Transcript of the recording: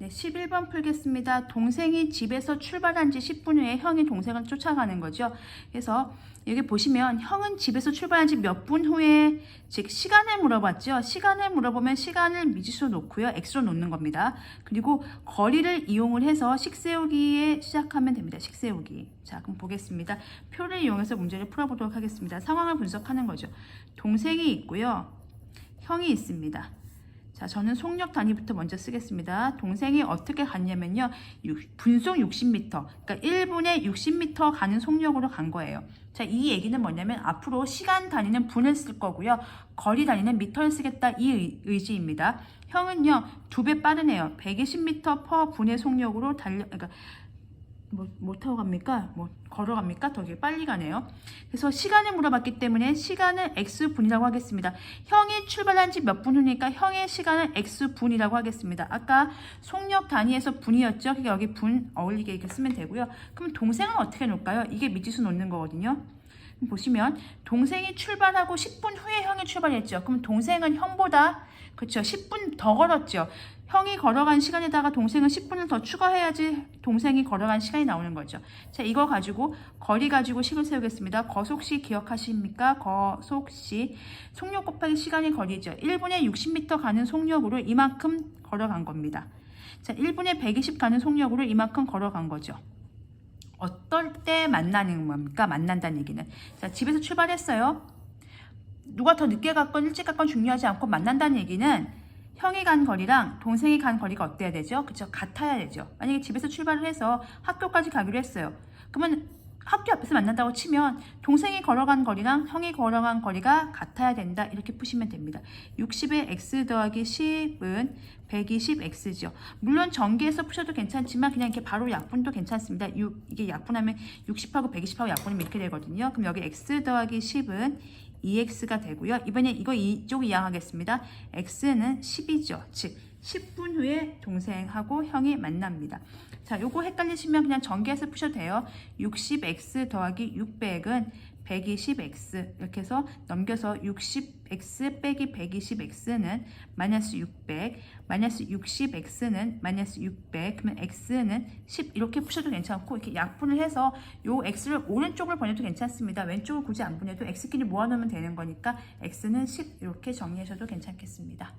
네, 11번 풀겠습니다. 동생이 집에서 출발한 지 10분 후에 형이 동생을 쫓아가는 거죠. 그래서 여기 보시면 형은 집에서 출발한 지 몇 분 후에 즉 시간을 물어봤죠. 시간을 물어보면 시간을 미지수로 놓고요. x로 놓는 겁니다. 그리고 거리를 이용을 해서 식 세우기에 시작하면 됩니다. 식 세우기. 자, 그럼 보겠습니다. 표를 이용해서 문제를 풀어보도록 하겠습니다. 상황을 분석하는 거죠. 동생이 있고요. 형이 있습니다. 자, 저는 속력 단위부터 먼저 쓰겠습니다. 동생이 어떻게 갔냐면요. 육- 분속 60m, 그러니까 1분에 60m 가는 속력으로 간 거예요. 자, 이 얘기는 뭐냐면 앞으로 시간 단위는 분을 쓸 거고요. 거리 단위는 미터를 쓰겠다 이 의- 의지입니다. 형은요, 두 배 빠르네요. 120m 퍼 분의 속력으로 달려, 그러니까 뭐, 뭐 타고 갑니까? 뭐 걸어갑니까? 더 빨리 가네요. 그래서 시간을 물어봤기 때문에 시간을 x분이라고 하겠습니다. 형이 출발한 지 몇 분 후니까 형의 시간을 x분이라고 하겠습니다. 아까 속력 단위에서 분이었죠. 그러니까 여기 분 어울리게 이렇게 쓰면 되고요. 그럼 동생은 어떻게 놓을까요? 이게 미지수 놓는 거거든요. 보시면 동생이 출발하고 10분 후에 형이 출발했죠. 그럼 동생은 형보다 그렇죠. 10분 더 걸었죠. 형이 걸어간 시간에다가 동생은 10분을 더 추가해야지 동생이 걸어간 시간이 나오는 거죠. 자, 이거 가지고 거리 가지고 식을 세우겠습니다. 거속시 기억하십니까? 거속시 속력 곱하기 시간이 거리죠. 1분에 60m 가는 속력으로 이만큼 걸어간 겁니다. 자, 1분에 120 가는 속력으로 이만큼 걸어간 거죠. 어떨 때 만나는 겁니까? 만난다는 얘기는. 자, 집에서 출발했어요. 누가 더 늦게 갔건 일찍 갔건 중요하지 않고 만난다는 얘기는 형이 간 거리랑 동생이 간 거리가 어때야 되죠? 그쵸? 같아야 되죠. 만약에 집에서 출발을 해서 학교까지 가기로 했어요. 그러면 학교 앞에서 만난다고 치면 동생이 걸어간 거리랑 형이 걸어간 거리가 같아야 된다. 이렇게 푸시면 됩니다. 60의 x 더하기 10은 120x죠. 물론 전개해서 푸셔도 괜찮지만 그냥 이렇게 바로 약분도 괜찮습니다. 6, 이게 약분하면 60하고 120하고 약분하면 이렇게 되거든요. 그럼 여기 x 더하기 10은 2x가 되고요. 이번에 이거 이쪽 이양하겠습니다. x는 10이죠. 즉 10분 후에 동생하고 형이 만납니다. 자, 요거 헷갈리시면 그냥 전개해서 푸셔도 돼요. 60x 더하기 600은 120x 이렇게 해서 넘겨서 60x 빼기 120x는 마이너스 600 마이너스 60x는 마이너스 600 그러면 x는 10 이렇게 푸셔도 괜찮고 이렇게 약분을 해서 요 x를 오른쪽을 보내도 괜찮습니다. 왼쪽을 굳이 안 보내도 x끼리 모아놓으면 되는 거니까 x는 10 이렇게 정리하셔도 괜찮겠습니다.